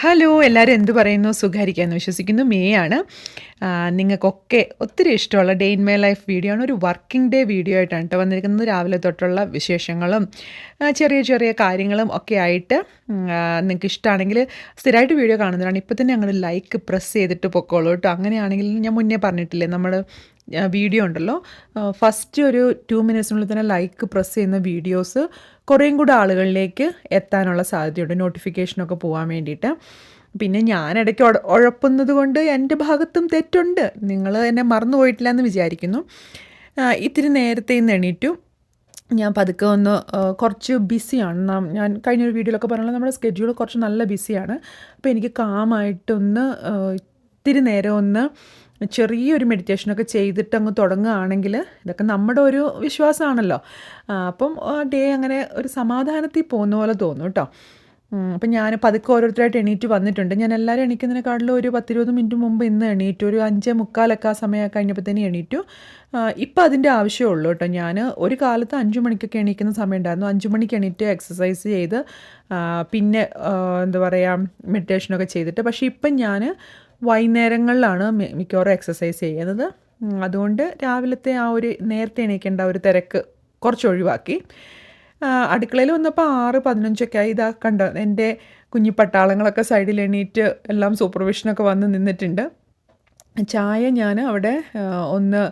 Hello എല്ലാവരും എന്ത് പറയുന്നു? സുഖമായിരിക്കാമെന്ന് വിശ്വസിക്കുന്നു. മേ ആണ്. നിങ്ങൾക്കൊക്കെ ഒത്തിരി ഇഷ്ടമുള്ള day in my life video ആണ്. ഒരു വർക്കിംഗ് ഡേ വീഡിയോ ആയിട്ടാണ് കേട്ടോ വന്നിരിക്കുന്നത്. രാവിലെ തൊട്ടുള്ള വിശേഷങ്ങളും ചെറിയ ചെറിയ കാര്യങ്ങളും ഒക്കെ ആയിട്ട് നിങ്ങൾക്ക് ഇഷ്ടമാണെങ്കിൽ സ്ഥിരമായിട്ട് വീഡിയോ കാണുന്നതാണ് ഇപ്പോൾ തന്നെ ഞങ്ങൾ ലൈക്ക് പ്രസ് ചെയ്തിട്ട് പൊക്കോളൂ കേട്ടോ. അങ്ങനെയാണെങ്കിൽ ഞാൻ മുന്നേ പറഞ്ഞിട്ടില്ലേ നമ്മൾ വീഡിയോ ഉണ്ടല്ലോ. ഫസ്റ്റ് ഒരു ടു മിനിറ്റ്സിനുള്ളിൽ തന്നെ ലൈക്ക് പ്രസ് ചെയ്യുന്ന വീഡിയോസ് കുറേയും കൂടെ ആളുകളിലേക്ക് എത്താനുള്ള സാധ്യതയുണ്ട്. നോട്ടിഫിക്കേഷനൊക്കെ പോകാൻ വേണ്ടിയിട്ട്. പിന്നെ ഞാൻ ഇടയ്ക്ക് ഉഴ- ഉഴപ്പുന്നത് കൊണ്ട് എന്റെ ഭാഗത്തും തെറ്റുണ്ട്. നിങ്ങൾ എന്നെ മറന്നു പോയിട്ടില്ല എന്ന് വിചാരിക്കുന്നു. ഇത്തിരി നേരത്തെ ഇന്ന് എണീറ്റു. ഞാൻ പതുക്കെ ഒന്ന് കുറച്ച് ബിസിയാണ്. ഞാൻ കഴിഞ്ഞൊരു വീഡിയോയിലൊക്കെ പറഞ്ഞാൽ നമ്മുടെ സ്കെഡ്യൂൾ കുറച്ച് നല്ല ബിസിയാണ്. അപ്പോൾ എനിക്ക് കാമായിട്ടൊന്ന് ഇത്തിരി നേരം ഒന്ന് ചെറിയൊരു മെഡിറ്റേഷനൊക്കെ ചെയ്തിട്ട് അങ്ങ് തുടങ്ങുകയാണെങ്കിൽ ഇതൊക്കെ നമ്മുടെ ഒരു വിശ്വാസമാണല്ലോ. അപ്പം ഡേ അങ്ങനെ ഒരു സമാധാനത്തിൽ പോകുന്ന പോലെ തോന്നും കേട്ടോ. അപ്പം ഞാൻ പതുക്കെ ഓരോരുത്തരായിട്ട് എണീറ്റ് വന്നിട്ടുണ്ട്. ഞാൻ എല്ലാവരും എണീക്കുന്നതിനെക്കാട്ടിലും ഒരു പത്തിരുപത് മിനിറ്റ് മുമ്പ് ഇന്ന് എണീറ്റു. ഒരു അഞ്ച് മുക്കാലൊക്കെ ആ സമയം കഴിഞ്ഞപ്പോഴത്തേനും എണീറ്റു. ഇപ്പം അതിന്റെ ആവശ്യമുള്ളൂ കേട്ടോ. ഞാൻ ഒരു കാലത്ത് അഞ്ച് മണിക്കൊക്കെ എണീക്കുന്ന സമയം ഉണ്ടായിരുന്നു. അഞ്ച് മണിക്ക് എണീറ്റ് എക്സസൈസ് ചെയ്ത് പിന്നെ എന്താ പറയുക മെഡിറ്റേഷനൊക്കെ ചെയ്തിട്ട്. പക്ഷേ ഇപ്പം ഞാൻ വൈകുന്നേരങ്ങളിലാണ് മിക്കവാറും എക്സസൈസ് ചെയ്യുന്നത്. അതുകൊണ്ട് രാവിലത്തെ ആ ഒരു നേരത്തെ എണീക്കേണ്ട ഒരു തിരക്ക് കുറച്ച് ഒഴിവാക്കി. അടുക്കളയിൽ വന്നപ്പോൾ ആറ് പതിനഞ്ചൊക്കെ ആയി. ഇതാ കണ്ട എന്റെ കുഞ്ഞു പട്ടാളങ്ങളൊക്കെ സൈഡിൽ എണീറ്റ് എല്ലാം സൂപ്പർവിഷനൊക്കെ വന്ന് നിന്നിട്ടുണ്ട്. ചായ ഞാൻ അവിടെ ഒന്ന്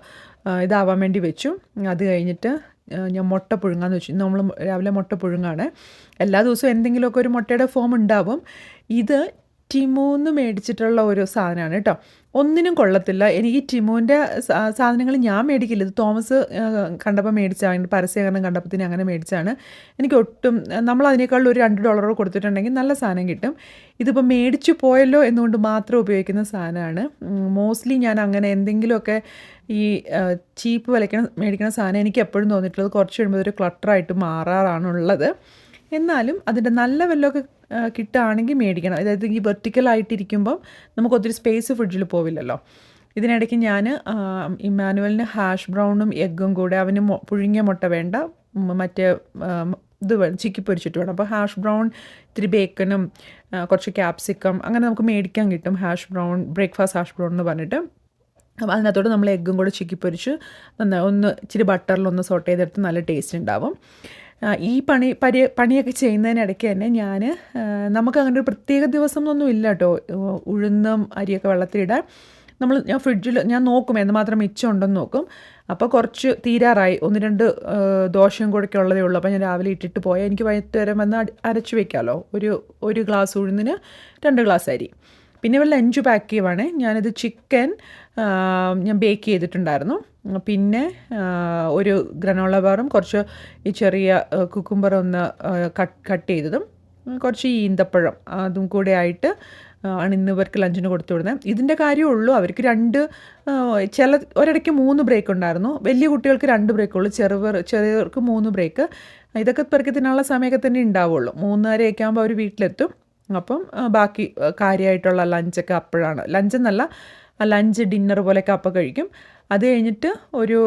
ഇതാവാൻ വേണ്ടി വെച്ചു. അത് കഴിഞ്ഞിട്ട് ഞാൻ മുട്ട പുഴുങ്ങാന്ന് വെച്ചു. നമ്മൾ രാവിലെ മുട്ട പുഴുങ്ങാണ്. എല്ലാ ദിവസവും എന്തെങ്കിലുമൊക്കെ ഒരു മുട്ടയുടെ ഫോം ഉണ്ടാവും. ഇത് ടിമൂന്ന് മേടിച്ചിട്ടുള്ള ഒരു സാധനമാണ് കേട്ടോ. ഒന്നിനും കൊള്ളത്തില്ല. എനിക്ക് ടിമുവിന്റെ സാധനങ്ങൾ ഞാൻ മേടിക്കില്ല. ഇത് തോമസ് കണ്ടപ്പോൾ മേടിച്ചാണ് അതിന്റെ പരസ്യകരണം കണ്ടപ്പോൾ അങ്ങനെ മേടിച്ചാണ് എനിക്ക് ഒട്ടും നമ്മൾ അതിനേക്കാളും ഒരു രണ്ട് ഡോളറോ കൊടുത്തിട്ടുണ്ടെങ്കിൽ നല്ല സാധനം കിട്ടും. ഇതിപ്പോൾ മേടിച്ചു പോയല്ലോ എന്നുകൊണ്ട് മാത്രം ഉപയോഗിക്കുന്ന സാധനമാണ്. മോസ്റ്റ്ലി ഞാൻ അങ്ങനെ എന്തെങ്കിലുമൊക്കെ ഈ ചീപ്പ് വിലയ്ക്കണ മേടിക്കുന്ന സാധനം എനിക്ക് എപ്പോഴും തോന്നിയിട്ടുള്ളത് കുറച്ച് കഴിയുമ്പോൾ ഒരു ക്ലട്ടറായിട്ട് മാറാറാണുള്ളത്. എന്നാലും അതിന്റെ നല്ല വല്ലതൊക്കെ കിട്ടുകയാണെങ്കിൽ മേടിക്കണം. അതായത് ഈ വെർട്ടിക്കലായിട്ടിരിക്കുമ്പം നമുക്ക് ഒത്തിരി സ്പേസ് ഫ്രിഡ്ജിൽ പോവില്ലല്ലോ. ഇതിനിടയ്ക്ക് ഞാൻ ഇമാനുവലിന് ഹാഷ് ബ്രൗണും എഗ്ഗും കൂടെ അവന് പുഴുങ്ങിയ മുട്ട വേണ്ട. മറ്റേ ഇത് ചിക്കി പൊരിച്ചിട്ട് വേണം. അപ്പോൾ ഹാഷ് ബ്രൗൺ ഇത്തിരി ബേക്കനും കുറച്ച് ക്യാപ്സിക്കം അങ്ങനെ നമുക്ക് മേടിക്കാൻ കിട്ടും. Hash brown breakfast hash brown എന്ന് പറഞ്ഞിട്ട്. അതിനകത്തോട്ട് നമ്മൾ എഗ്ഗും കൂടെ ചിക്കി പൊരിച്ച് നന്നായി ഒന്ന് ഇച്ചിരി ബട്ടറിലൊന്ന് സോട്ട് ചെയ്തെടുത്ത് നല്ല ടേസ്റ്റ് ഉണ്ടാവും ഈ പണി പരി പണിയൊക്കെ ചെയ്യുന്നതിനിടയ്ക്ക് തന്നെ ഞാൻ നമുക്ക് അങ്ങനെ ഒരു പ്രത്യേക ദിവസം ഒന്നും ഇല്ല കേട്ടോ. ഉഴുന്നും അരിയൊക്കെ വെള്ളത്തിലിടാൻ. നമ്മൾ ഞാൻ ഫ്രിഡ്ജിൽ ഞാൻ നോക്കും എന്തുമാത്രം മിച്ചം ഉണ്ടെന്ന് നോക്കും. അപ്പോൾ കുറച്ച് തീരാറായി. ഒന്ന് രണ്ട് ദോശയും കൂടെയൊക്കെ ഉള്ളതേ ഉള്ളൂ. അപ്പോൾ ഞാൻ രാവിലെ ഇട്ടിട്ട് പോയാൽ എനിക്ക് വൈകിട്ട് വരെ വന്ന് അരച്ച് വയ്ക്കാമല്ലോ ഒരു ഒരു ഗ്ലാസ് ഉഴുന്നിന് രണ്ട് ഗ്ലാസ് അരി. പിന്നെ ഇവിടെ ലഞ്ച് പാക്ക് ചെയ്യുവാണേ. ഞാനിത് ചിക്കൻ ഞാൻ ബേക്ക് ചെയ്തിട്ടുണ്ടായിരുന്നു. പിന്നെ ഒരു ഗ്രനോള ബാറും കുറച്ച് ഈ ചെറിയ കുക്കുംബർ ഒന്ന് കട്ട് കട്ട് ചെയ്തതും കുറച്ച് ഈന്തപ്പഴം അതും കൂടെ ആയിട്ട് ആണ് ഇന്ന് ഇവർക്ക് ലഞ്ചിന് കൊടുത്തു വിടുന്നത്. ഇതിന്റെ കാര്യമുള്ളൂ അവർക്ക് രണ്ട് ചില ഒരിടയ്ക്ക് മൂന്ന് ബ്രേക്ക് ഉണ്ടായിരുന്നു. വലിയ കുട്ടികൾക്ക് രണ്ട് ബ്രേക്ക് ഉള്ളൂ. ചെറുവർ ചെറിയവർക്ക് മൂന്ന് ബ്രേക്ക് ഇതൊക്കെ പെറുക്കി തിന്നാനുള്ള സമയമൊക്കെ തന്നെ ഉണ്ടാവുള്ളൂ. മൂന്നരയൊക്കെ ആകുമ്പോൾ അവർ വീട്ടിലെത്തും. അപ്പം ബാക്കി കാര്യമായിട്ടുള്ള ലഞ്ചൊക്കെ അപ്പോഴാണ്. ലഞ്ചെന്നല്ല ലഞ്ച് ഡിന്നർ പോലെയൊക്കെ അപ്പം കഴിക്കും. അത് കഴിഞ്ഞിട്ട് ഒരു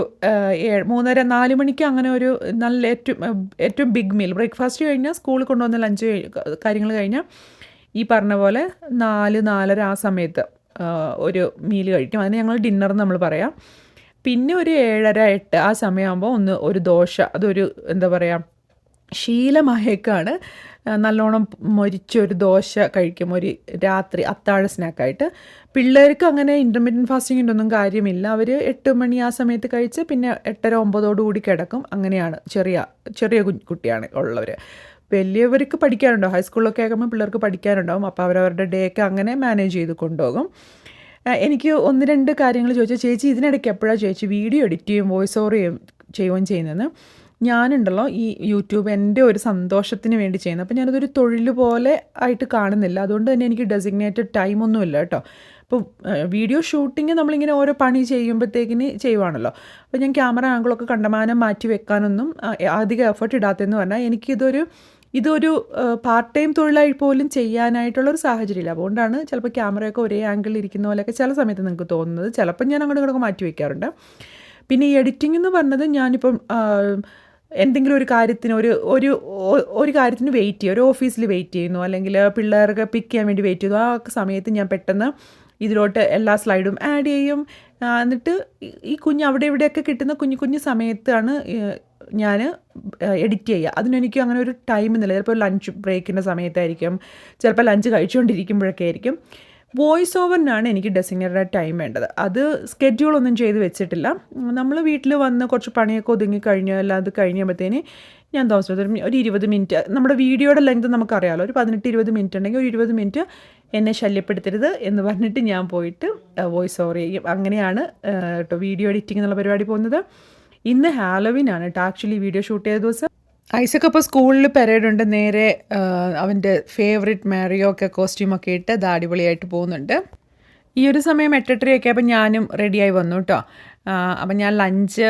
ഏഴ് മൂന്നര നാല് മണിക്ക് അങ്ങനെ ഒരു നല്ല ഏറ്റവും ഏറ്റവും ബിഗ് മീൽ ബ്രേക്ക്ഫാസ്റ്റ് കഴിഞ്ഞാൽ സ്കൂളിൽ കൊണ്ടുവന്ന ലഞ്ച് കാര്യങ്ങൾ കഴിഞ്ഞാൽ ഈ പറഞ്ഞ പോലെ നാല് നാലര ആ സമയത്ത് ഒരു മീൽ കഴിക്കും. അതിന് ഞങ്ങൾ ഡിന്നർ നമ്മൾ പറയാം. പിന്നെ ഒരു ഏഴര എട്ട് ആ സമയമാകുമ്പോൾ ഒന്ന് ഒരു ദോശ. അതൊരു എന്താ പറയുക ശീലമായേക്കാണ്. നല്ലോണം മൊരിച്ചൊരു ദോശ കഴിക്കും. ഒരു രാത്രി അത്താഴ സ്നാക്കായിട്ട്. പിള്ളേർക്ക് അങ്ങനെ ഇന്റർമീഡിയറ്റ് ഫാസ്റ്റിങ്ങിന്റെ ഒന്നും കാര്യമില്ല. അവർ എട്ട് മണി ആ സമയത്ത് കഴിച്ച് പിന്നെ എട്ടര ഒമ്പതോടു കൂടി കിടക്കും. അങ്ങനെയാണ് ചെറിയ ചെറിയ കുട്ടിയാണ് ഉള്ളവർ വലിയവർക്ക് പഠിക്കാനുണ്ടാവും. ഹൈസ്കൂളിലൊക്കെ ആകുമ്പോൾ പിള്ളേർക്ക് പഠിക്കാനുണ്ടാവും. അപ്പോൾ അവരവരുടെ ഡേ ഒക്കെ അങ്ങനെ മാനേജ് ചെയ്ത് കൊണ്ടുപോകും. എനിക്ക് ഒന്ന് രണ്ട് കാര്യങ്ങൾ ചോദിച്ചാൽ ചേച്ചി ഇതിനിടയ്ക്ക് എപ്പോഴാണ് ചേച്ചി വീഡിയോ എഡിറ്റ് ചെയ്യും വോയിസ് ഓവർ ചെയ്യും ചെയ്യുകയും ചെയ്യുന്നതെന്ന്? ഞാനുണ്ടല്ലോ ഈ യൂട്യൂബ് എന്റെ ഒരു സന്തോഷത്തിന് വേണ്ടി ചെയ്യുന്നത്. അപ്പോൾ ഞാനതൊരു തൊഴിൽ പോലെ ആയിട്ട് കാണുന്നില്ല. അതുകൊണ്ട് തന്നെ എനിക്ക് ഡെസിഗ്നേറ്റഡ് ടൈമൊന്നുമില്ല കേട്ടോ. അപ്പോൾ വീഡിയോ ഷൂട്ടിങ് നമ്മളിങ്ങനെ ഓരോ പണി ചെയ്യുമ്പോഴത്തേക്കിന് ചെയ്യുവാണല്ലോ. അപ്പോൾ ഞാൻ ക്യാമറ ആംഗിളൊക്കെ കണ്ടമാനം മാറ്റി വെക്കാനൊന്നും അധികം എഫേർട്ട് ഇടാത്തതെന്ന് പറഞ്ഞാൽ എനിക്കിതൊരു ഇതൊരു പാർട്ട് ടൈം തൊഴിലായി പോലും ചെയ്യാനായിട്ടുള്ളൊരു സാഹചര്യമില്ല. അതുകൊണ്ടാണ് ചിലപ്പോൾ ക്യാമറയൊക്കെ ഒരേ ആംഗിളിൽ ഇരിക്കുന്ന പോലെയൊക്കെ ചില സമയത്ത് നിങ്ങൾക്ക് തോന്നുന്നത്. ചിലപ്പോൾ ഞാൻ അങ്ങോട്ട് ഇങ്ങോട്ടൊക്കെ മാറ്റി വയ്ക്കാറുണ്ട് പിന്നെ ഈ എഡിറ്റിംഗ് എന്ന് പറഞ്ഞത് ഞാനിപ്പം എന്തെങ്കിലും ഒരു കാര്യത്തിന് ഒരു ഒരു ഒരു കാര്യത്തിന് വെയിറ്റ് ചെയ്യുക. ഒരു ഓഫീസിൽ വെയിറ്റ് ചെയ്യുന്നു. അല്ലെങ്കിൽ പിള്ളേർക്ക് പിക്ക് ചെയ്യാൻ വേണ്ടി വെയിറ്റ് ചെയ്യുന്നു. ആ സമയത്ത് ഞാൻ പെട്ടെന്ന് ഇതിലോട്ട് എല്ലാ സ്ലൈഡും ആഡ് ചെയ്യും. എന്നിട്ട് ഈ- ഈ കുഞ്ഞ് അവിടെ ഇവിടെയൊക്കെ കിട്ടുന്ന കുഞ്ഞു കുഞ്ഞു സമയത്താണ് ഞാൻ എഡിറ്റ് ചെയ്യുക. അതിനെനിക്ക് അങ്ങനെ ഒരു ടൈം എന്നില്ല ചിലപ്പോൾ ലഞ്ച് ബ്രേക്കിന്റെ സമയത്തായിരിക്കും. ചിലപ്പോൾ ലഞ്ച് കഴിച്ചുകൊണ്ടിരിക്കുമ്പോഴൊക്കെ ആയിരിക്കും. വോയിസ് ഓവറിനാണ് എനിക്ക് ഡെസിങ്ങറുടെ ടൈം വേണ്ടത്. അത് സ്കെഡ്യൂൾ ഒന്നും ചെയ്ത് വെച്ചിട്ടില്ല. നമ്മൾ വീട്ടിൽ വന്ന് കുറച്ച് പണിയൊക്കെ ഒതുങ്ങി കഴിഞ്ഞോ അല്ല അത് കഴിഞ്ഞപ്പോഴത്തേന് ഞാൻ താമസിച്ചത് ഒരു ഇരുപത് മിനിറ്റ് നമ്മുടെ വീഡിയോയുടെ ലെങ്ത് നമുക്കറിയാമല്ലോ ഒരു പതിനെട്ട് ഇരുപത് മിനിറ്റ് ഉണ്ടെങ്കിൽ ഒരു ഇരുപത് മിനിറ്റ് എന്നെ ശല്യപ്പെടുത്തരുത് എന്ന് പറഞ്ഞിട്ട് ഞാൻ പോയിട്ട് വോയിസ് ഓവർ ചെയ്യും. അങ്ങനെയാണ് കേട്ടോ വീഡിയോ എഡിറ്റിംഗ് എന്നുള്ള പരിപാടി പോകുന്നത്. ഇന്ന് ഹാലോവിൻ ആണ് കേട്ടോ ആക്ച്വലി വീഡിയോ ഷൂട്ട് ചെയ്ത ദിവസം. ഐസക് അപ്പോൾ സ്കൂളിൽ പരേഡ് ഉണ്ട്. നേരെ അവന്റെ ഫേവറേറ്റ് മാരിയോ ഒക്കെ കോസ്റ്റ്യൂമൊക്കെ ഇട്ട് അത് അടിപൊളിയായിട്ട് പോകുന്നുണ്ട്. ഈ ഒരു സമയം എട്ടെട്ടരയൊക്കെ അപ്പം ഞാനും റെഡിയായി വന്നു കേട്ടോ അപ്പം ഞാൻ ലഞ്ച്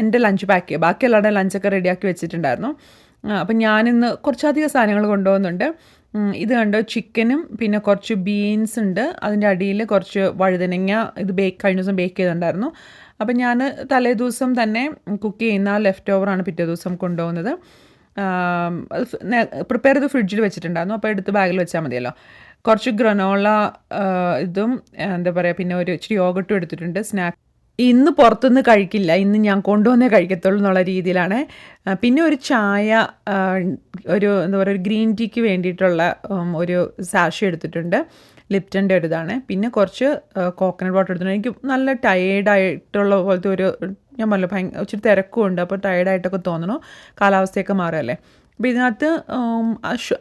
എന്റെ ലഞ്ച് പാക്ക് ചെയ്യുക ബാക്കി എല്ലാവരുടെയും ലഞ്ചൊക്കെ റെഡിയാക്കി വെച്ചിട്ടുണ്ടായിരുന്നു. അപ്പം ഞാനിന്ന് കുറച്ചധികം സാധനങ്ങൾ കൊണ്ടുപോകുന്നുണ്ട്. ഇത് കണ്ടോ? ചിക്കനും പിന്നെ കുറച്ച് ബീൻസ് ഉണ്ട്. അതിന്റെ അടിയിൽ കുറച്ച് വഴുതനങ്ങ ഇത് ബേക്ക് കഴിഞ്ഞ ദിവസം ബേക്ക് ചെയ്തിട്ടുണ്ടായിരുന്നു. അപ്പം ഞാൻ തലേ ദിവസം തന്നെ കുക്ക് ചെയ്യുന്ന ലെഫ്റ്റ് ഓവറാണ് പിറ്റേ ദിവസം കൊണ്ടുപോകുന്നത്. പ്രിപ്പയർ ചെയ്ത് ഫ്രിഡ്ജിൽ വെച്ചിട്ടുണ്ടായിരുന്നു. അപ്പോൾ എടുത്ത് ബാഗിൽ വെച്ചാൽ മതിയല്ലോ. കുറച്ച് ഗ്രനോള ഇതും എന്താ പറയുക പിന്നെ ഒരു ഇച്ചിരി യോഗട്ടും എടുത്തിട്ടുണ്ട്. സ്നാക്ക് ഇന്ന് പുറത്തുനിന്ന് കഴിക്കില്ല. ഇന്ന് ഞാൻ കൊണ്ടുവന്നേ കഴിക്കത്തുള്ളൂ എന്നുള്ള രീതിയിലാണ്. പിന്നെ ഒരു ചായ ഒരു എന്താ പറയുക ഒരു ഗ്രീൻ ടീക്ക് വേണ്ടിയിട്ടുള്ള ഒരു സാഷി എടുത്തിട്ടുണ്ട്. ലിപ്റ്റന്റെ ഒരു ഇതാണ് പിന്നെ കുറച്ച് കോക്കനട്ട് വാട്ടർ എടുത്തിട്ടുണ്ട്. എനിക്ക് നല്ല ടയേർഡായിട്ടുള്ള പോലത്തെ ഒരു ഞാൻ പറഞ്ഞു ഭയങ്കര ഇച്ചിരി തിരക്കും ഉണ്ട് അപ്പോൾ ടയേർഡായിട്ടൊക്കെ തോന്നണു കാലാവസ്ഥയൊക്കെ മാറുമല്ലേ അപ്പോൾ ഇതിനകത്ത്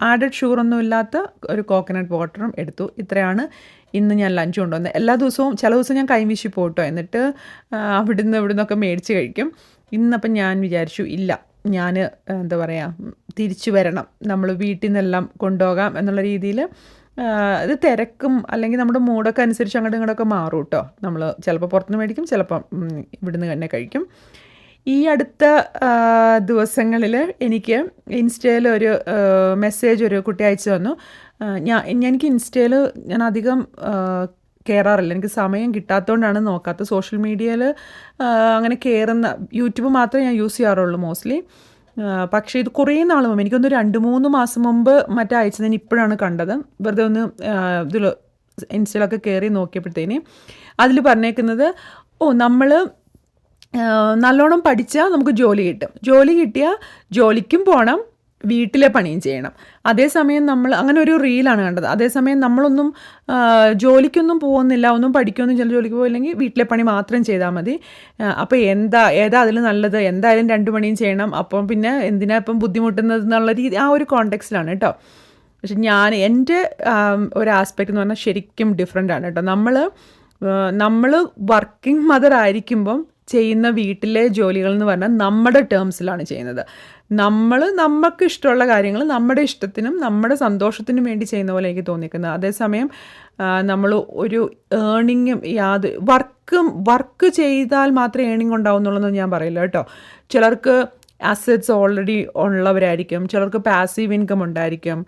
ആഡഡ് ഷുഗറൊന്നും ഇല്ലാത്ത ഒരു കോക്കനട്ട് വാട്ടറും എടുത്തു. ഇത്രയാണ് ഇന്ന് ഞാൻ ലഞ്ച് കൊണ്ടുവന്നത്. എല്ലാ ദിവസവും ചില ദിവസം ഞാൻ കൈവീശി പോട്ടോ. എന്നിട്ട് അവിടുന്ന് ഇവിടുന്നൊക്കെ മേടിച്ച് കഴിക്കും. ഇന്നപ്പം ഞാൻ വിചാരിച്ചു ഇല്ല ഞാൻ എന്താ പറയുക തിരിച്ചു വരണം. നമ്മൾ വീട്ടിൽ നിന്നെല്ലാം കൊണ്ടുപോകാം എന്നുള്ള രീതിയിൽ ഇത് തിരക്കും അല്ലെങ്കിൽ നമ്മുടെ മൂടൊക്കെ അനുസരിച്ച് അങ്ങോട്ടും ഇങ്ങോട്ടൊക്കെ മാറും കേട്ടോ നമ്മൾ ചിലപ്പോൾ പുറത്തുനിന്ന് മേടിക്കും ചിലപ്പം ഇവിടുന്ന് തന്നെ കഴിക്കും. ഈ അടുത്ത ദിവസങ്ങളിൽ എനിക്ക് ഇൻസ്റ്റയിൽ ഒരു മെസ്സേജ് ഒരു കുട്ടി അയച്ചു തന്നു. ഞാൻ എനിക്ക് ഇൻസ്റ്റയിൽ ഞാൻ അധികം കയറാറില്ല എനിക്ക് സമയം കിട്ടാത്തതുകൊണ്ടാണ് നോക്കാത്തത്. സോഷ്യൽ മീഡിയയിൽ അങ്ങനെ കയറുന്ന യൂട്യൂബ് മാത്രമേ ഞാൻ യൂസ് ചെയ്യാറുള്ളൂ മോസ്റ്റ്ലി. പക്ഷേ ഇത് കുറേ നാൾ മുമ്പ് എനിക്കൊന്ന് രണ്ട് മൂന്ന് മാസം മുമ്പ് മറ്റേ അയച്ചതിന് ഇപ്പോഴാണ് കണ്ടത്. വെറുതെ ഒന്ന് ഇതിൽ ഇൻസ്റ്റയിലൊക്കെ കയറി നോക്കിയപ്പോഴത്തേന് അതിൽ പറഞ്ഞേക്കുന്നത് ഓ നമ്മൾ നല്ലോണം പഠിച്ചാൽ നമുക്ക് ജോലി കിട്ടും. ജോലി കിട്ടിയാൽ ജോലിക്കും പോകണം വീട്ടിലെ പണിയും ചെയ്യണം. അതേസമയം നമ്മൾ അങ്ങനെ ഒരു റീലാണ് കണ്ടത്. അതേസമയം നമ്മളൊന്നും ജോലിക്കൊന്നും പോകുന്നില്ല. ഒന്നും പഠിക്കൊന്നും ചില ജോലിക്ക് പോയില്ലെങ്കിൽ വീട്ടിലെ പണി മാത്രം ചെയ്താൽ മതി. അപ്പോൾ എന്താ ഏതാ അതിൽ നല്ലത്? എന്തായാലും രണ്ട് പണിയും ചെയ്യണം. അപ്പം പിന്നെ എന്തിനാ ഇപ്പം ബുദ്ധിമുട്ടുന്നത് എന്നുള്ള രീതി ആ ഒരു കോണ്ടെക്സ്റ്റിലാണ് കേട്ടോ പക്ഷെ ഞാൻ എന്റെ ഒരു ആസ്പെക്റ്റ് എന്ന് പറഞ്ഞാൽ ശരിക്കും ഡിഫറെന്റ് ആണ് കേട്ടോ നമ്മൾ നമ്മൾ വർക്കിംഗ് മദർ ആയിരിക്കുമ്പം ചെയ്യുന്ന വീട്ടിലെ ജോലികൾ എന്ന് പറഞ്ഞാൽ നമ്മുടെ ടേംസിലാണ് ചെയ്യുന്നത്. നമ്മൾ നമുക്ക് ഇഷ്ടമുള്ള കാര്യങ്ങൾ നമ്മുടെ ഇഷ്ടത്തിനും നമ്മുടെ സന്തോഷത്തിനും വേണ്ടി ചെയ്യുന്ന പോലെ എനിക്ക് തോന്നിക്കുന്നത് അതേസമയം നമ്മൾ ഒരു ഏണിങ്ങും യാത് വർക്കും വർക്ക് ചെയ്താൽ മാത്രമേ ഏണിംഗ് ഉണ്ടാവുന്നുള്ളൂ ഞാൻ പറയില്ല കേട്ടോ. ചിലർക്ക് അസറ്റ്സ് ഓൾറെഡി ഉള്ളവരായിരിക്കും ചിലർക്ക് പാസീവ് ഇൻകം ഉണ്ടായിരിക്കും.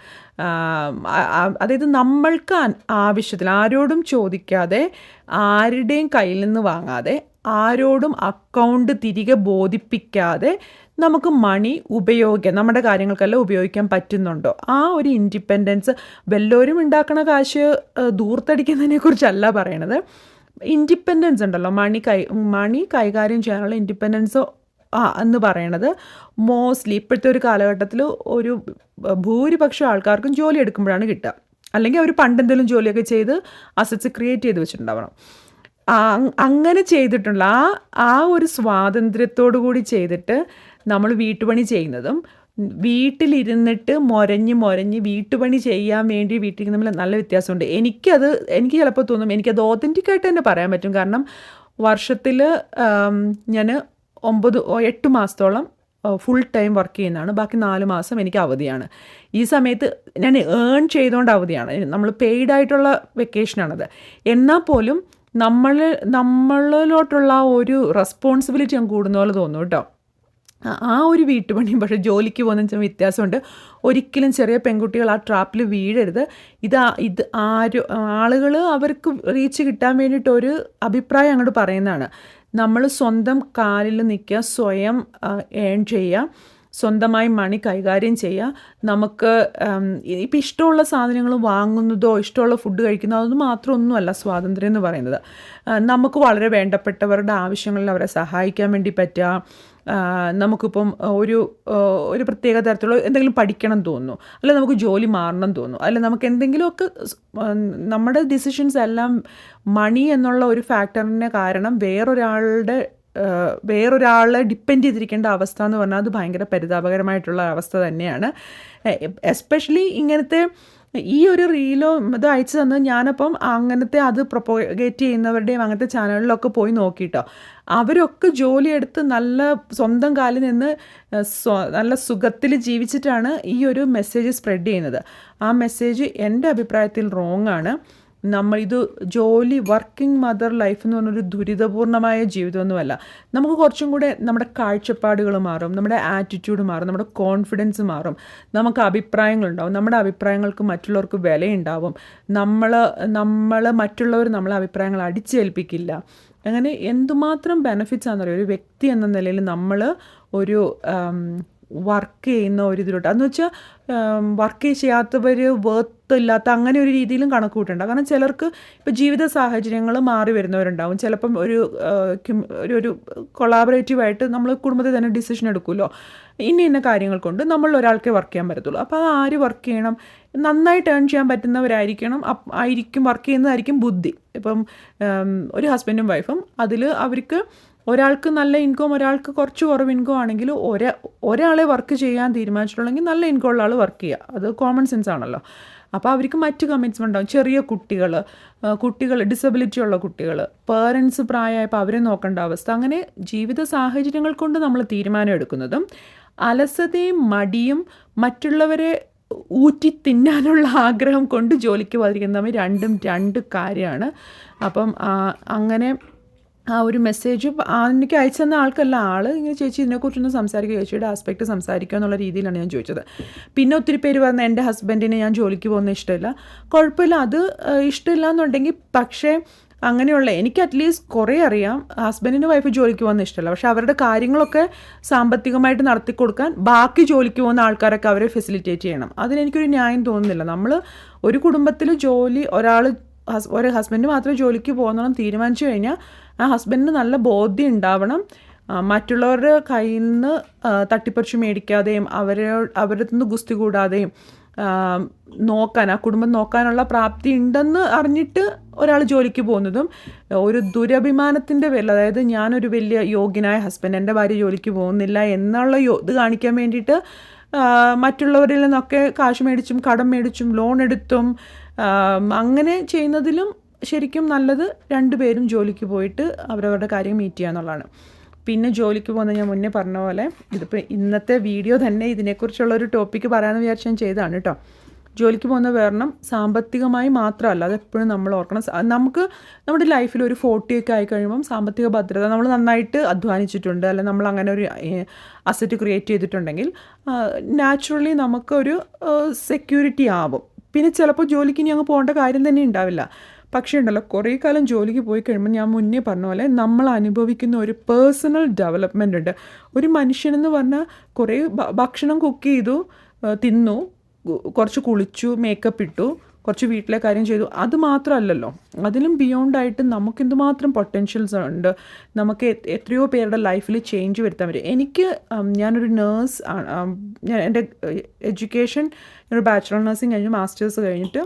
അതായത് നമ്മൾക്ക് ആവശ്യത്തിൽ ആരോടും ചോദിക്കാതെ ആരുടെയും കയ്യിൽ നിന്ന് വാങ്ങാതെ ആരോടും അക്കൗണ്ട് തിരികെ ബോധിപ്പിക്കാതെ നമുക്ക് മണി ഉപയോഗിക്കാം നമ്മുടെ കാര്യങ്ങൾക്കെല്ലാം ഉപയോഗിക്കാൻ പറ്റുന്നുണ്ടോ? ആ ഒരു ഇൻഡിപെൻഡൻസ് വല്ലവരും ഉണ്ടാക്കണ കാശ് ദൂർത്തടിക്കുന്നതിനെ കുറിച്ചല്ല പറയണത്. ഇൻഡിപെൻഡൻസ് ഉണ്ടല്ലോ മണി കൈ മണി കൈകാര്യം ചെയ്യാനുള്ള ഇൻഡിപെൻഡൻസ് ആ എന്ന് പറയണത്. മോസ്റ്റ്ലി ഇപ്പോഴത്തെ ഒരു കാലഘട്ടത്തിൽ ഒരു ഭൂരിപക്ഷം ആൾക്കാർക്കും ജോലി എടുക്കുമ്പോഴാണ് കിട്ടുക. അല്ലെങ്കിൽ അവർ പണ്ടെന്തെങ്കിലും ജോലിയൊക്കെ ചെയ്ത് അസറ്റ്സ് ക്രിയേറ്റ് ചെയ്ത് വെച്ചിട്ടുണ്ടാവണം. അങ്ങനെ ചെയ്തിട്ടുള്ള ആ ആ ഒരു സ്വാതന്ത്ര്യത്തോടു കൂടി ചെയ്തിട്ട് നമ്മൾ വീട്ടുപണി ചെയ്യുന്നതും വീട്ടിലിരുന്നിട്ട് മൊരഞ്ഞ് മൊരഞ്ഞ് വീട്ടുപണി ചെയ്യാൻ വേണ്ടി വീട്ടിൽ തമ്മിൽ നല്ല വ്യത്യാസമുണ്ട്. എനിക്കത് എനിക്ക് ചിലപ്പോൾ തോന്നും എനിക്കത് ഓതന്റിക്കായിട്ട് തന്നെ പറയാൻ പറ്റും. കാരണം വർഷത്തിൽ ഞാൻ ഒമ്പത് എട്ട് മാസത്തോളം ഫുൾ ടൈം വർക്ക് ചെയ്യുന്നതാണ്. ബാക്കി നാല് മാസം എനിക്ക് അവധിയാണ്. ഈ സമയത്ത് ഞാൻ ഏൺ ചെയ്തുകൊണ്ട് അവധിയാണ്. നമ്മൾ പെയ്ഡ് ആയിട്ടുള്ള വെക്കേഷനാണത് എന്നാൽ പോലും നമ്മൾ നമ്മളിലോട്ടുള്ള ഒരു റെസ്പോൺസിബിലിറ്റി ഞാൻ കൂടുന്ന പോലെ തോന്നും കേട്ടോ. ആ ഒരു വീട്ടുപണിയും പക്ഷേ ജോലിക്ക് പോകുന്ന വെച്ചാൽ വ്യത്യാസമുണ്ട്. ഒരിക്കലും ചെറിയ പെൺകുട്ടികൾ ആ ട്രാപ്പിൽ വീഴരുത്. ഇത് ഇത് ആര് ആളുകൾ അവർക്ക് റീച്ച് കിട്ടാൻ വേണ്ടിയിട്ട് ഒരു അഭിപ്രായം അങ്ങോട്ട് പറയുന്നതാണ്. നമ്മൾ സ്വന്തം കാലിൽ നിൽക്കുക സ്വയം ഏൺ ചെയ്യുക. സ്വന്തമായി മണി കൈകാര്യം ചെയ്യുക. നമുക്ക് ഇപ്പം ഇഷ്ടമുള്ള സാധനങ്ങൾ വാങ്ങുന്നതോ ഇഷ്ടമുള്ള ഫുഡ് കഴിക്കുന്നതോ അതൊന്നും മാത്രമൊന്നുമല്ല സ്വാതന്ത്ര്യം എന്ന് പറയുന്നത്. നമുക്ക് വളരെ വേണ്ടപ്പെട്ടവരുടെ ആവശ്യങ്ങളിൽ അവരെ സഹായിക്കാൻ വേണ്ടി പറ്റുക. നമുക്കിപ്പം ഒരു ഒരു പ്രത്യേക തരത്തിലുള്ള എന്തെങ്കിലും പഠിക്കണം തോന്നുന്നു. അല്ല നമുക്ക് ജോലി മാറണം തോന്നുന്നു. അല്ല നമുക്ക് എന്തെങ്കിലുമൊക്കെ നമ്മുടെ ഡിസിഷൻസ് എല്ലാം മണി എന്നുള്ള ഒരു ഫാക്ടറിന് കാരണം വേറൊരാളുടെ വേറൊരാളെ ഡിപ്പെൻഡ് ചെയ്തിരിക്കേണ്ട അവസ്ഥ എന്ന് പറഞ്ഞാൽ അത് ഭയങ്കര പരിതാപകരമായിട്ടുള്ള അവസ്ഥ തന്നെയാണ്. എസ്പെഷ്യലി ഇങ്ങനത്തെ ഈ ഒരു റീലോ ഇത് അയച്ചു തന്നത് ഞാനപ്പം അങ്ങനത്തെ അത് പ്രൊപ്പോഗേറ്റ് ചെയ്യുന്നവരുടെയും അങ്ങനത്തെ ചാനലിലൊക്കെ പോയി നോക്കിയിട്ടോ അവരൊക്കെ ജോലിയെടുത്ത് നല്ല സ്വന്തം കാലിൽ നിന്ന് നല്ല സുഖത്തിൽ ജീവിച്ചിട്ടാണ് ഈ ഒരു മെസ്സേജ് സ്പ്രെഡ് ചെയ്യുന്നത്. ആ മെസ്സേജ് എന്റെ അഭിപ്രായത്തിൽ റോങ് ആണ്. നമ്മൾ ഇത് ജോലി വർക്കിംഗ് മദർ ലൈഫ് എന്ന് പറഞ്ഞൊരു ദുരിതപൂർണമായ ജീവിതമൊന്നുമല്ല. നമുക്ക് കുറച്ചും കൂടെ നമ്മുടെ കാഴ്ചപ്പാടുകൾ മാറും നമ്മുടെ ആറ്റിറ്റ്യൂഡ് മാറും നമ്മുടെ കോൺഫിഡൻസ് മാറും. നമുക്ക് അഭിപ്രായങ്ങളുണ്ടാവും നമ്മുടെ അഭിപ്രായങ്ങൾക്ക് മറ്റുള്ളവർക്ക് വിലയുണ്ടാവും. നമ്മൾ നമ്മൾ മറ്റുള്ളവർ നമ്മളെ അഭിപ്രായങ്ങൾ അടിച്ചേൽപ്പിക്കില്ല. അങ്ങനെ എന്തുമാത്രം ബെനിഫിറ്റ്സ് ആണെന്നറിയോ? ഒരു വ്യക്തി എന്ന നിലയിൽ നമ്മൾ ഒരു വർക്ക് ചെയ്യുന്ന ഒരു ഇതിലോട്ട്. അതെന്ന് വെച്ചാൽ വർക്ക് ചെയ്യാത്തവർ വേർത്ത് ഇല്ലാത്ത അങ്ങനെ ഒരു രീതിയിലും കണക്ക് കാരണം ചിലർക്ക് ഇപ്പോൾ ജീവിത സാഹചര്യങ്ങൾ മാറി വരുന്നവരുണ്ടാവും. ചിലപ്പം ഒരു ഒരു ഒരു കൊളാബറേറ്റീവായിട്ട് നമ്മൾ കുടുംബത്തിൽ തന്നെ ഡിസിഷൻ എടുക്കുമല്ലോ. ഇന്ന ഇന്ന കാര്യങ്ങൾ കൊണ്ട് നമ്മൾ ഒരാൾക്കേ വർക്ക് ചെയ്യാൻ പറ്റത്തുള്ളൂ. അപ്പോൾ അത് ആര് വർക്ക് ചെയ്യണം? നന്നായിട്ട് ഏൺ ചെയ്യാൻ പറ്റുന്നവരായിരിക്കണം. ആയിരിക്കും വർക്ക് ചെയ്യുന്നതായിരിക്കും ബുദ്ധി. ഇപ്പം ഒരു ഹസ്ബൻഡും വൈഫും അതിൽ അവർക്ക് ഒരാൾക്ക് നല്ല ഇൻകം ഒരാൾക്ക് കുറച്ച് കുറവ് ഇൻകം ആണെങ്കിൽ ഒരാ ഒരാളെ വർക്ക് ചെയ്യാൻ തീരുമാനിച്ചിട്ടുള്ളെങ്കിൽ നല്ല ഇൻകം ഉള്ള ആൾ വർക്ക് ചെയ്യുക. അത് കോമൺ സെൻസ് ആണല്ലോ. അപ്പോൾ അവർക്ക് മറ്റു കമ്മിറ്റ്സ്മെന്റ് ഉണ്ടാവും. ചെറിയ കുട്ടികൾ കുട്ടികൾ ഡിസബിലിറ്റി ഉള്ള കുട്ടികൾ പേരൻസ് പ്രായമായപ്പോൾ അവരെ നോക്കേണ്ട അവസ്ഥ. അങ്ങനെ ജീവിത സാഹചര്യങ്ങൾ കൊണ്ട് നമ്മൾ തീരുമാനം എടുക്കുന്നതും അലസതയും മടിയും മറ്റുള്ളവരെ ഊറ്റി തിന്നാനുള്ള ആഗ്രഹം കൊണ്ട് ജോലിക്ക് പോകാതിരിക്കുന്നത് തമ്മിൽ രണ്ടും രണ്ട് കാര്യമാണ്. അപ്പം അങ്ങനെ ആ ഒരു മെസ്സേജ് എനിക്ക് അയച്ചു തന്ന ആൾക്കല്ല ആൾ ഇങ്ങനെ ചേച്ചി ഇതിനെക്കുറിച്ചൊന്ന് സംസാരിക്കുക ചേച്ചിയുടെ ആസ്പെക്ട് സംസാരിക്കുക എന്നുള്ള രീതിയിലാണ് ഞാൻ ചോദിച്ചത്. പിന്നെ ഒത്തിരി പേര് പറഞ്ഞ എന്റെ ഹസ്ബൻഡിനെ ഞാൻ ജോലിക്ക് പോകുന്ന ഇഷ്ടമില്ല. കുഴപ്പമില്ല അത് ഇഷ്ടമില്ല എന്നുണ്ടെങ്കിൽ പക്ഷേ അങ്ങനെയുള്ള എനിക്ക് അറ്റ്ലീസ്റ്റ് കുറേ അറിയാം ഹസ്ബൻഡിന് വൈഫ് ജോലിക്ക് പോകുന്ന ഇഷ്ടമല്ല. പക്ഷെ അവരുടെ കാര്യങ്ങളൊക്കെ സാമ്പത്തികമായിട്ട് നടത്തി കൊടുക്കാൻ ബാക്കി ജോലിക്ക് പോകുന്ന ആൾക്കാരൊക്കെ അവരെ ഫെസിലിറ്റേറ്റ് ചെയ്യണം. അതിനെനിക്കൊരു ന്യായം തോന്നുന്നില്ല. നമ്മൾ ഒരു കുടുംബത്തിൽ ജോലി ഒരാൾ ഹസ് ഒരു ഹസ്ബൻഡ് മാത്രമേ ജോലിക്ക് പോകുന്നുള്ളൂ തീരുമാനിച്ചു കഴിഞ്ഞാൽ ആ ഹസ്ബൻഡിന് നല്ല ബോധ്യം ഉണ്ടാവണം. മറ്റുള്ളവരുടെ കയ്യിൽ നിന്ന് തട്ടിപ്പറിച്ച് മേടിക്കാതെയും അവരെ അവരുടെ നിന്ന് ഗുസ്തി കൂടാതെയും നോക്കാൻ ആ കുടുംബം നോക്കാനുള്ള പ്രാപ്തി ഉണ്ടെന്ന് അറിഞ്ഞിട്ട് ഒരാൾ ജോലിക്ക് പോകുന്നതും ഒരു ദുരഭിമാനത്തിന്റെ പേരിൽ അതായത് ഞാനൊരു വലിയ യോഗ്യനായ ഹസ്ബൻഡ് എന്റെ ഭാര്യ ജോലിക്ക് പോകുന്നില്ല എന്നുള്ള യോ ഇത് കാണിക്കാൻ വേണ്ടിയിട്ട് മറ്റുള്ളവരിൽ നിന്നൊക്കെ കാശ് മേടിച്ചും കടം മേടിച്ചും ലോൺ എടുത്തും അങ്ങനെ ചെയ്യുന്നതിലും ശരിക്കും നല്ലത് രണ്ടുപേരും ജോലിക്ക് പോയിട്ട് അവരവരുടെ കാര്യം മീറ്റ് ചെയ്യുക എന്നുള്ളതാണ്. പിന്നെ ജോലിക്ക് പോകുന്ന ഞാൻ മുന്നേ പറഞ്ഞ പോലെ ഇതിപ്പോൾ ഇന്നത്തെ വീഡിയോ തന്നെ ഇതിനെക്കുറിച്ചുള്ള ഒരു ടോപ്പിക്ക് പറയാമെന്ന് വിചാരിച്ച് ഞാൻ ചെയ്തതാണ് കേട്ടോ ജോലിക്ക് പോകുന്ന കാരണം സാമ്പത്തികമായി മാത്രമല്ല അതെപ്പോഴും നമ്മൾ ഓർക്കണം. നമുക്ക് നമ്മുടെ ലൈഫിൽ ഒരു ഫോർട്ടി ഒക്കെ ആയി കഴിയുമ്പം സാമ്പത്തിക ഭദ്രത നമ്മൾ നന്നായിട്ട് അധ്വാനിച്ചിട്ടുണ്ട് അല്ലെങ്കിൽ നമ്മൾ അങ്ങനെ ഒരു അസറ്റ് ക്രിയേറ്റ് ചെയ്തിട്ടുണ്ടെങ്കിൽ നാച്ചുറലി നമുക്കൊരു സെക്യൂരിറ്റി ആവും. പിന്നെ ചിലപ്പോൾ ജോലിക്ക് ഇനി അങ്ങ് പോകേണ്ട കാര്യം തന്നെ ഉണ്ടാവില്ല. പക്ഷേ ഉണ്ടല്ലോ കുറേ കാലം ജോലിക്ക് പോയി കഴിയുമ്പോൾ ഞാൻ മുന്നേ പറഞ്ഞ പോലെ നമ്മൾ അനുഭവിക്കുന്ന ഒരു പേഴ്സണൽ ഡെവലപ്മെന്റ് ഉണ്ട്. ഒരു മനുഷ്യനെന്ന് പറഞ്ഞാൽ കുറേ ഭക്ഷണം കുക്ക് ചെയ്തു തിന്നു കുറച്ച് കുളിച്ചു മേക്കപ്പ് ഇട്ടു കുറച്ച് വീട്ടിലെ കാര്യം ചെയ്തു. അത് മാത്രമല്ലല്ലോ അതിലും ബിയോണ്ടായിട്ട് നമുക്ക് എന്തുമാത്രം പൊട്ടൻഷ്യൽസ് ഉണ്ട് നമുക്ക് എത്രയോ പേരുടെ ലൈഫിൽ ചേഞ്ച് വരുത്താൻ പറ്റും. എനിക്ക് ഞാനൊരു നേഴ്സ് ഞാൻ എന്റെ എഡ്യൂക്കേഷൻ ഒരു ബാച്ചുലർ നഴ്സിംഗ് കഴിഞ്ഞ് മാസ്റ്റേഴ്സ് കഴിഞ്ഞിട്ട്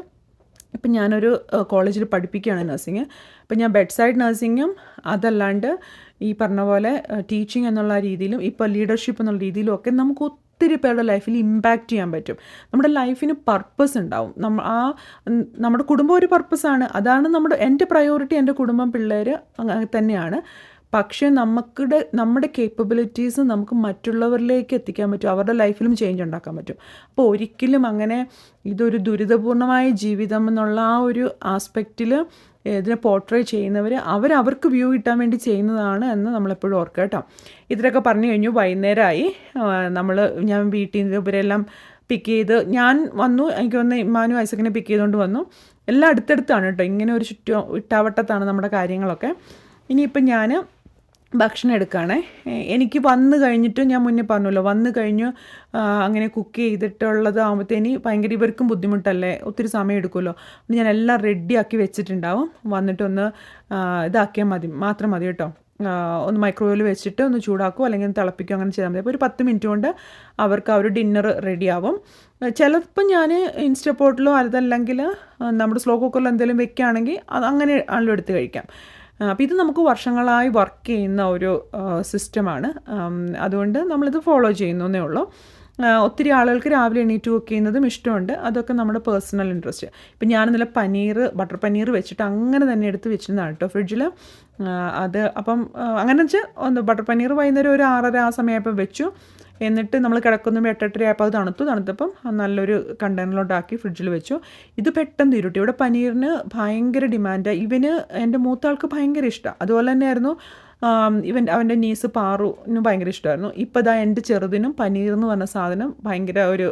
ഇപ്പം ഞാനൊരു കോളേജിൽ പഠിപ്പിക്കുകയാണ് നഴ്സിങ് അപ്പം ഞാൻ ബെഡ് സൈഡ് നഴ്സിങ്ങും അതല്ലാണ്ട് ഈ പറഞ്ഞ പോലെ ടീച്ചിങ് എന്നുള്ള രീതിയിലും ഇപ്പോൾ ലീഡർഷിപ്പ് എന്നുള്ള രീതിയിലും ഒക്കെ നമുക്ക് ഒത്തിരി പേരുടെ ലൈഫിൽ ഇമ്പാക്റ്റ് ചെയ്യാൻ പറ്റും. നമ്മുടെ ലൈഫിന് പർപ്പസ് ഉണ്ടാവും. നമ്മ ആ നമ്മുടെ കുടുംബം ഒരു പർപ്പസാണ് അതാണ് നമ്മുടെ എന്റെ പ്രയോറിറ്റി എന്റെ കുടുംബം പിള്ളേർ തന്നെയാണ്. പക്ഷേ നമുക്കിടെ നമ്മുടെ കേപ്പബിലിറ്റീസ് നമുക്ക് മറ്റുള്ളവരിലേക്ക് എത്തിക്കാൻ പറ്റും. അവരുടെ ലൈഫിലും ചേഞ്ച് ഉണ്ടാക്കാൻ പറ്റും. അപ്പോൾ ഒരിക്കലും അങ്ങനെ ഇതൊരു ദുരിതപൂർണമായ ജീവിതം എന്നുള്ള ആ ഒരു ആസ്പെക്റ്റിൽ ഇതിനെ പോർട്രേ ചെയ്യുന്നവർ അവർ അവർക്ക് വ്യൂ കിട്ടാൻ വേണ്ടി ചെയ്യുന്നതാണ് എന്ന് നമ്മളെപ്പോഴും ഓർക്കുക കേട്ടോ. ഇതിലൊക്കെ പറഞ്ഞു കഴിഞ്ഞു വൈകുന്നേരമായി. നമ്മൾ ഞാൻ വീട്ടിൽ നിന്ന് ഇവരെല്ലാം പിക്ക് ചെയ്ത് ഞാൻ വന്നു എനിക്ക് വന്ന് ഇമ്മാനും ഐസക്കിനെ പിക്ക് ചെയ്തുകൊണ്ട് വന്നു. എല്ലാം അടുത്തടുത്താണ് കേട്ടോ. ഇങ്ങനെ ഒരു ചുറ്റു ഇട്ടാവട്ടത്താണ് നമ്മുടെ കാര്യങ്ങളൊക്കെ. ഇനിയിപ്പം ഞാൻ ഭക്ഷണം എടുക്കുകയാണേ. എനിക്ക് വന്നു കഴിഞ്ഞിട്ട് ഞാൻ മുന്നേ പറഞ്ഞല്ലോ വന്നു കഴിഞ്ഞു അങ്ങനെ കുക്ക് ചെയ്തിട്ടുള്ളത് ആകുമ്പോഴത്തേന് ഭയങ്കര ഇവർക്കും ബുദ്ധിമുട്ടല്ലേ ഒത്തിരി സമയം എടുക്കുമല്ലോ. അപ്പോൾ ഞാൻ എല്ലാം റെഡിയാക്കി വെച്ചിട്ടുണ്ടാവും. വന്നിട്ടൊന്ന് ഇതാക്കിയാൽ മതി മാത്രം മതി കേട്ടോ. ഒന്ന് മൈക്രോവേവിൽ വെച്ചിട്ട് ഒന്ന് ചൂടാക്കും അല്ലെങ്കിൽ ഒന്ന് തിളപ്പിക്കും അങ്ങനെ ചെയ്താൽ മതി. അപ്പോൾ ഒരു പത്ത് മിനിറ്റ് കൊണ്ട് അവർക്ക് ആ ഒരു ഡിന്നർ റെഡിയാവും ചിലപ്പോൾ ഞാൻ ഇൻസ്റ്റപ്പോട്ടിലോ അതല്ലെങ്കിൽ നമ്മുടെ സ്ലോ കുക്കറിലോ എന്തെങ്കിലും വെക്കുകയാണെങ്കിൽ അത് അങ്ങനെ ആണല്ലോ എടുത്ത് കഴിക്കാം. അപ്പോൾ ഇത് നമുക്ക് വർഷങ്ങളായി വർക്ക് ചെയ്യുന്ന ഒരു സിസ്റ്റമാണ് അതുകൊണ്ട് നമ്മളിത് ഫോളോ ചെയ്യുന്നേ ഉള്ളൂ. ഒത്തിരി ആളുകൾക്ക് രാവിലെ എണീറ്റ് കുക്ക് ചെയ്യുന്നതും ഇഷ്ടമുണ്ട്. അതൊക്കെ നമ്മുടെ പേഴ്സണൽ ഇൻട്രസ്റ്റ് ഇപ്പം ഞാൻ ഇന്നലെ പനീർ ബട്ടർ പനീർ വെച്ചിട്ട് അങ്ങനെ തന്നെ എടുത്ത് വെച്ചിരുന്നതാണ് കേട്ടോ ഫ്രിഡ്ജിൽ അത് അപ്പം അങ്ങനെ വെച്ചാൽ ഒന്ന് ബട്ടർ പനീർ വൈകുന്നേരം ഒരു ആറര ആ സമയമായപ്പോൾ വെച്ചു. എന്നിട്ട് നമ്മൾ കിടക്കുന്ന എട്ടെട്ടരയായപ്പോൾ അത് തണുത്തു. തണുത്തപ്പം നല്ലൊരു കണ്ടെയ്നറിലോട്ടാക്കി ഫ്രിഡ്ജിൽ വെച്ചു. ഇത് പെട്ടെന്ന് തീരുട്ടി ഇവിടെ പനീറിന് ഭയങ്കര ഡിമാൻഡാണ് ഇവന് എന്റെ മൂത്ത ആൾക്ക് ഭയങ്കര ഇഷ്ടമാണ് അതുപോലെ തന്നെയായിരുന്നു ഇവൻ അവന്റെ നീസ് പാറുവിനും ഭയങ്കര ഇഷ്ടമായിരുന്നു ഇപ്പോൾ ഇതാ എന്റെ ചെറുതിനും പനീർ എന്ന് പറഞ്ഞ സാധനം ഭയങ്കര ഒരു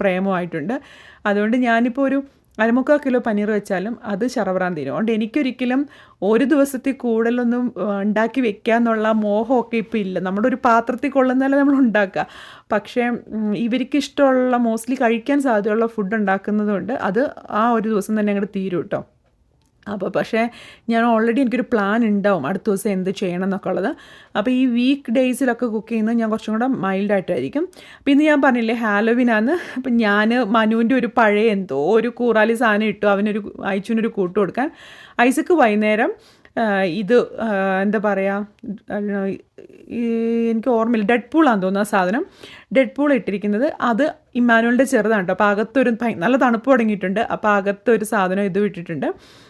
പ്രേമമായിട്ടുണ്ട്. അതുകൊണ്ട് ഞാനിപ്പോൾ ഒരു അരമുക്കാൽ കിലോ പനീർ വെച്ചാലും അത് ശറവറാൻ തീരും. അതുകൊണ്ട് എനിക്കൊരിക്കലും ഒരു ദിവസത്തിൽ കൂടുതലൊന്നും ഉണ്ടാക്കി വെക്കുക എന്നുള്ള മോഹമൊക്കെ ഇപ്പോൾ ഇല്ല. നമ്മുടെ ഒരു പാത്രത്തിൽ കൊള്ളുന്നതല്ലേ നമ്മൾ ഉണ്ടാക്കുക. പക്ഷേ ഇവർക്ക് ഇഷ്ടമുള്ള മോസ്റ്റ്ലി കഴിക്കാൻ സാധ്യതയുള്ള ഫുഡ് ഉണ്ടാക്കുന്നതുകൊണ്ട് അത് ആ ഒരു ദിവസം തന്നെ അങ്ങോട്ട് തീരും കേട്ടോ. അപ്പോൾ പക്ഷേ ഞാൻ ഓൾറെഡി എനിക്കൊരു പ്ലാൻ ഉണ്ടാവും അടുത്ത ദിവസം എന്ത് ചെയ്യണം എന്നൊക്കെ ഉള്ളത്. അപ്പോൾ ഈ വീക്ക് ഡേയ്സിലൊക്കെ കുക്ക് ചെയ്യുന്നത് ഞാൻ കുറച്ചും കൂടെ മൈൽഡായിട്ടായിരിക്കും അപ്പോൾ ഇന്ന് ഞാൻ പറഞ്ഞില്ലേ ഹാലോവിനാന്ന് അപ്പം ഞാൻ മനുവിന്റെ ഒരു പഴയ എന്തോ ഒരു കൂറാലി സാധനം ഇട്ടു. അവനൊരു അയച്ചുവിനൊരു കൂട്ട് കൊടുക്കാൻ. ഐസക്ക് വൈകുന്നേരം ഇത് എന്താ പറയുക എനിക്ക് ഓർമ്മയില്ല. ഡെഡ് പൂളാന്ന് തോന്നുന്നു ആ സാധനം. ഡെഡ് പൂൾ ഇട്ടിരിക്കുന്നത്. അത് ഇമ്മാനുവലിന്റെ ചെറുതാണ് കേട്ടോ. അപ്പോൾ അകത്തൊരു നല്ല തണുപ്പ് തുടങ്ങിയിട്ടുണ്ട്. അപ്പോൾ അകത്തൊരു സാധനം ഇത് ഇട്ടിട്ടുണ്ട് ആ,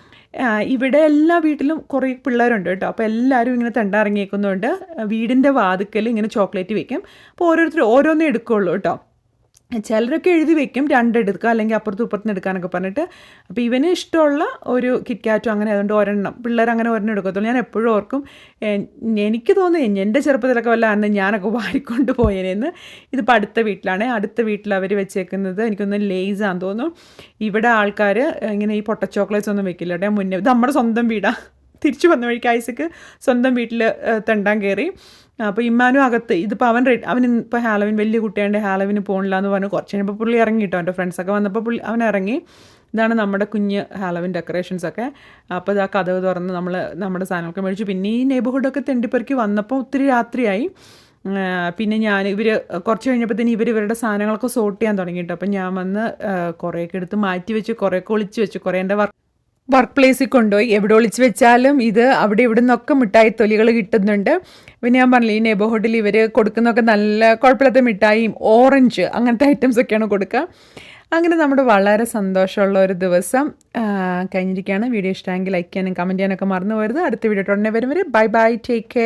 ഇവിടെ എല്ലാ വീട്ടിലും കുറേ പിള്ളേരുണ്ട് കേട്ടോ. അപ്പോൾ എല്ലാവരും ഇങ്ങനെ തെണ്ടാറങ്ങിയേക്കുന്നതുകൊണ്ട് വീടിന്റെ വാതുക്കൽ ഇങ്ങനെ ചോക്ലേറ്റ് വെക്കും. അപ്പോൾ ഓരോരുത്തർ ഓരോന്നേ എടുക്കുകയുള്ളൂ കേട്ടോ. ചിലരൊക്കെ എഴുതി വെക്കും രണ്ടെടുക്കുക അല്ലെങ്കിൽ അപ്പുറത്തും ഇപ്പുറത്തും എടുക്കാനൊക്കെ പറഞ്ഞിട്ട്. അപ്പോൾ ഇവന് ഇഷ്ടമുള്ള ഒരു കിറ്റ്കാറ്റും അങ്ങനെ അതുകൊണ്ട് ഒരെണ്ണം. പിള്ളേർ അങ്ങനെ ഒരെണ്ണം എടുക്കത്തുള്ളൂ. ഞാൻ എപ്പോഴും ഓർക്കും എനിക്ക് തോന്നുന്നു എന്റെ ചെറുപ്പത്തിലൊക്കെ വല്ല അന്ന് ഞാനൊക്കെ വാരിക്കൊണ്ട് പോയേനെന്ന്. ഇതിപ്പോൾ അടുത്ത വീട്ടിലാണ്. അടുത്ത വീട്ടിൽ അവർ വെച്ചേക്കുന്നത് എനിക്കൊന്ന് ലേസാന്ന് തോന്നുന്നു. ഇവിടെ ആൾക്കാർ ഇങ്ങനെ ഈ പൊട്ട ചോക്ലേറ്റ്സ് ഒന്നും വെക്കില്ല കേട്ടോ. മുന്നേ നമ്മുടെ സ്വന്തം വീടാണ് തിരിച്ചു വന്ന വഴിക്ക് ഐസക്ക് സ്വന്തം വീട്ടിൽ തെണ്ടാൻ കയറി. അപ്പോൾ ഇമ്മാനും അകത്ത് ഇതിപ്പോൾ അവൻ അവൻ ഇപ്പോൾ ഹാലോവിൻ വലിയ കുട്ടിയാണ്ട് ഹാലോവിന് പോകണില്ല എന്ന് പറഞ്ഞു. കുറച്ച് കഴിഞ്ഞപ്പോൾ പുള്ളി ഇറങ്ങി കേട്ടോ അവന്റെ ഫ്രണ്ട്സൊക്കെ വന്നപ്പോൾ പുള്ളി അവൻ ഇറങ്ങി. ഇതാണ് നമ്മുടെ കുഞ്ഞ് ഹാലോവിൻ ഡെക്കറേഷൻസ് ഒക്കെ. അപ്പോൾ ആ കഥവ് തുറന്ന് നമ്മൾ നമ്മുടെ സാധനങ്ങളൊക്കെ മേടിച്ചു. പിന്നെ ഈ നെയ്ബർഹുഡൊക്കെ തെണ്ടിപ്പറിക്ക് വന്നപ്പോൾ ഒത്തിരി രാത്രിയായി. പിന്നെ ഞാൻ ഇവർ കുറച്ച് കഴിഞ്ഞപ്പോഴത്തേന് ഇവർ ഇവരുടെ സാധനങ്ങളൊക്കെ സോർട്ട് ചെയ്യാൻ തുടങ്ങിയിട്ട് അപ്പം ഞാൻ വന്ന് കുറേയൊക്കെ എടുത്ത് മാറ്റി വെച്ച് കുറേയൊക്കെ ഒളിച്ച് വെച്ച് കുറേ എന്റെ വർക്ക് വർക്ക് പ്ലേസിൽ കൊണ്ടുപോയി. എവിടെ ഒളിച്ച് വെച്ചാലും ഇത് അവിടെ ഇവിടെ നിന്നൊക്കെ മിഠായി തൊലികൾ കിട്ടുന്നുണ്ട്. പിന്നെ ഞാൻ പറഞ്ഞില്ല ഈ നെയ്ബർഹുഡിൽ ഇവർ കൊടുക്കുന്നൊക്കെ നല്ല കുഴപ്പമില്ലാത്ത മിഠായിയും ഓറഞ്ച് അങ്ങനത്തെ ഐറ്റംസ് ഒക്കെയാണ് കൊടുക്കുക. അങ്ങനെ നമ്മുടെ വളരെ സന്തോഷമുള്ള ഒരു ദിവസം കഴിഞ്ഞിരിക്കുകയാണ്. വീഡിയോ ഇഷ്ടമെങ്കിൽ ലൈക്ക് ചെയ്യാനും കമന്റ് ചെയ്യാനൊക്കെ മറന്നു പോരുത് അടുത്ത വീഡിയോ ഉടനെ വരും വരെ ബൈ ബൈ ടേക്ക് കെയർ